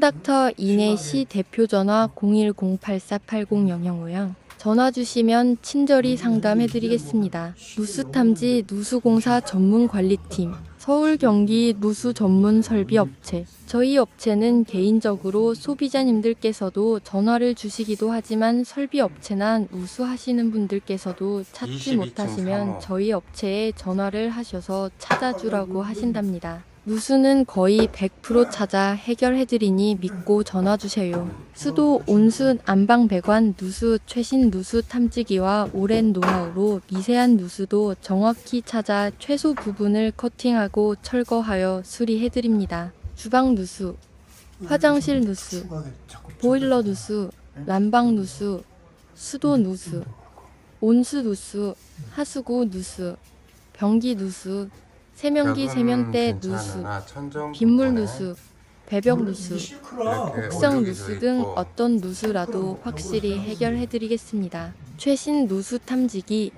닥터 이내시 대표 전화 010-8480-0050 전화 주시면 친절히 상담해드리겠습니다. 누수탐지 누수공사 전문관리팀 서울 경기 누수 전문 설비 업체 저희 업체는 개인적으로 소비자님들께서도 전화를 주시기도 하지만 설비 업체나 누수하시는 분들께서도 찾지 22층 못하시면. 저희 업체에 전화를 하셔서 찾아주라고 하신답니다. 누수는 거의 100% 찾아 해결해드리니 믿고 전화주세요. 수도, 온수, 안방 배관, 누수, 최신 누수 탐지기와 오랜 노하우로 미세한 누수도 정확히 찾아 최소 부분을 커팅하고 철거하여 수리해드립니다. 주방 누수, 화장실 누수, 보일러 누수, 난방 누수, 수도 누수, 온수 누수, 하수구 누수, 변기 누수, 세면기 세면대 누수, 빗물 누수, 배벽 누수, 옥상 누수 등 어떤 누수라도 확실히 해결해드리겠습니다. 최신 누수 탐지기,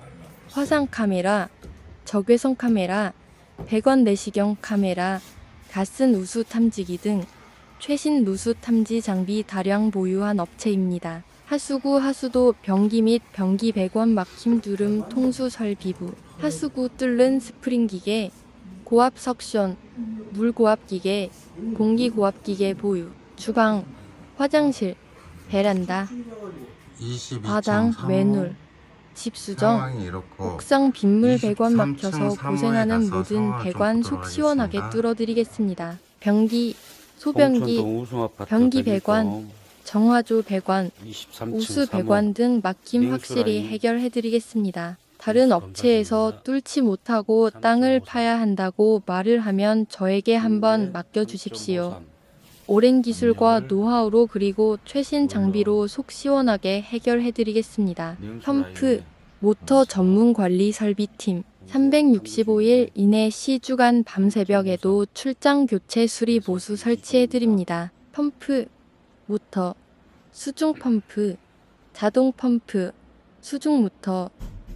화상 카메라, 적외선 카메라, 배관 내시경 카메라, 가스 누수 탐지기 등 최신 누수 탐지 장비 다량 보유한 업체입니다. 하수구, 하수도, 변기 및 변기 배관 막힘 두름 통수 설비부, 하수구 뚫는 스프링 기계, 고압 석션, 물 고압 기계, 공기 고압 기계 보유, 주방, 화장실, 베란다, 22층 바닥, 매눌, 집 수정, 상황이 이렇고 옥상 빗물 배관 23층 막혀서 고생하는 가서 모든 배관 좀속 시원하게. 뚫어드리겠습니다. 변기, 소변기, 변기 배관, 정화조 배관, 23층 우수 3호. 배관 등 막힘 확실히. 해결해드리겠습니다. 다른 업체에서. 뚫지 못하고 땅을 3.53. 파야 한다고 말을 하면 저에게 한번 맡겨주십시오. 3.53. 오랜 기술과 노하우로 그리고 최신 장비로 속 시원하게 해결해 드리겠습니다. 링크 펌프, 모터 전문 관리 설비팀 365일 이내 시주간 밤 새벽에도 출장 교체 수리 보수 설치해 드립니다. 펌프, 모터, 수중 펌프, 자동 펌프, 수중 모터,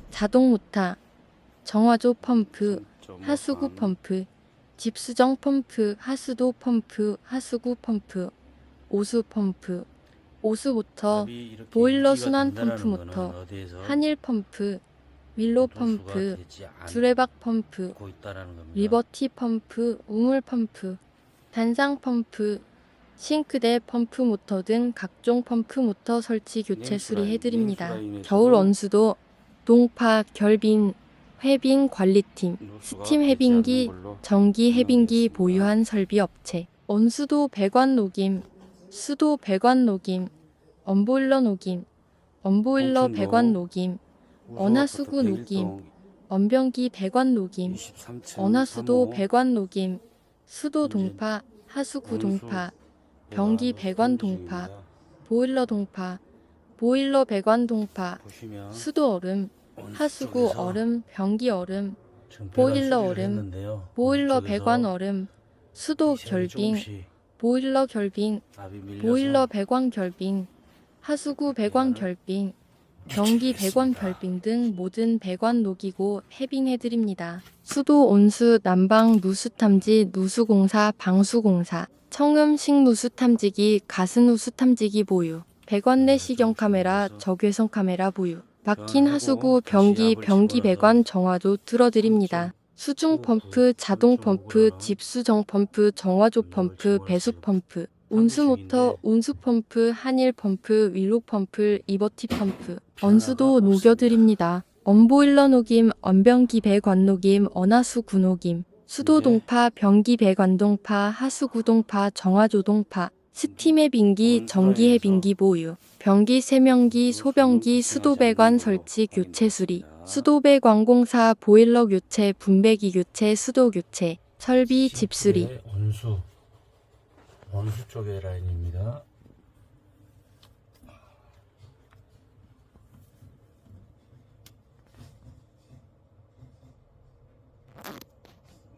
자동 모터, 정화조 펌프, 3.53. 하수구 펌프, 집수정 펌프, 하수도 펌프, 하수구 펌프, 오수 펌프, 오수 모터, 보일러 순환 펌프 모터, 한일 펌프, 윌로 펌프, 두레박 펌프. 리버티 펌프, 우물 펌프, 단상 펌프, 싱크대 펌프 모터 등 각종 펌프 모터 설치 교체 수리해드립니다. 겨울 온수도 동파, 결빈, 회빈 관리팀, 스팀 해빙기, 전기 해빙기. 보유한 설비 업체. 온수도 배관 녹임, 수도 배관 녹임, 언보일러 녹임, 언보일러 봉천동 배관 녹임, 언하수구 녹임, 언변기 배관 녹임, 23층 언하수도 3호. 배관 녹임, 수도 동파, 하수구 동파, 변기 배관 동파. 보일러 동파, 보일러 배관 동파, 보시면 수도 얼음, 하수구 쪽에서 얼음, 변기 얼음, 지금 보일러 수리를 얼음, 했는데요. 보일러 쪽에서 배관 얼음, 수도 결빙, 조금씩 보일러 결빙, 압이 밀려서 보일러 배관 결빙, 하수구 배관 결빙, 변기 배관 결빙 등 모든 배관 녹이고 해빙해드립니다. 수도 온수 난방 누수 탐지 누수공사 방수공사 청음 식누수 탐지기 가스 누수 탐지기 보유 배관 내 시경 카메라 적외선 카메라 보유 막힌 하수구 변기 변기 배관 정화조 뚫어드립니다. 수중 펌프, 자동 펌프, 집수정 펌프, 정화조 펌프, 배수 펌프, 온수 모터, 온수 펌프, 한일 펌프, 윌로 펌프, 리버티 펌프, 언수도 녹여드립니다. 언보일러 녹임, 언변기 배관 녹임, 언하수 구녹임, 수도 동파, 변기 배관 동파, 하수구 동파, 정화조 동파, 스팀 해빙기, 전기 해빙기 보유, 변기 세면기, 소변기, 수도 배관 설치 교체 수리, 수도 배관 공사, 보일러 교체, 분배기 교체, 수도 교체, 설비 집수리, 네, 원수 원수 쪽의 라인입니다.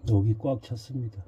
여기 꽉 찼습니다.